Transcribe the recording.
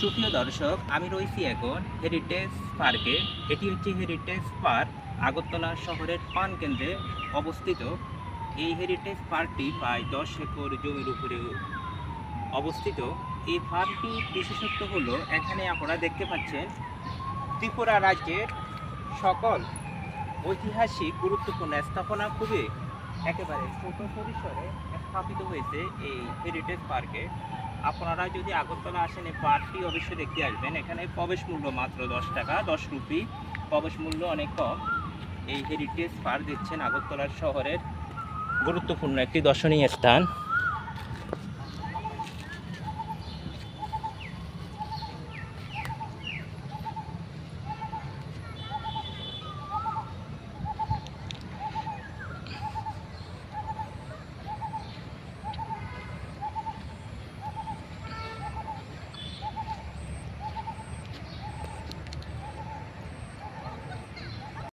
সুপ্রিয় দর্শক, আমি রয়েছি এখন হেরিটেজ পার্কে এটি হচ্ছে হেরিটেজ পার্ক আগরতলা শহরের পান কেন্দ্রে অবস্থিত। এই হেরিটেজ পার্কটি প্রায় দশ একর জমির উপরে অবস্থিত। এই পার্কটির বিশেষত্ব হলো, এখানে আপনারা দেখতে পাচ্ছেন ত্রিপুরা রাজ্যের সকল ঐতিহাসিক গুরুত্বপূর্ণ স্থাপনা খুবই একেবারে ছোট পরিসরে স্থাপিত হয়েছে এই হেরিটেজ পার্কে আপনারা যদি আগরতলা আসেন, এই পার্কটি অবশ্যই দেখতে আসবেন। এখানে প্রবেশ মূল্য মাত্র দশ টাকা, দশ রুপি। প্রবেশ মূল্য অনেক কম। এই হেরিটেজ পার্ক দেখছেন আগরতলার শহরের গুরুত্বপূর্ণ একটি দর্শনীয় স্থান।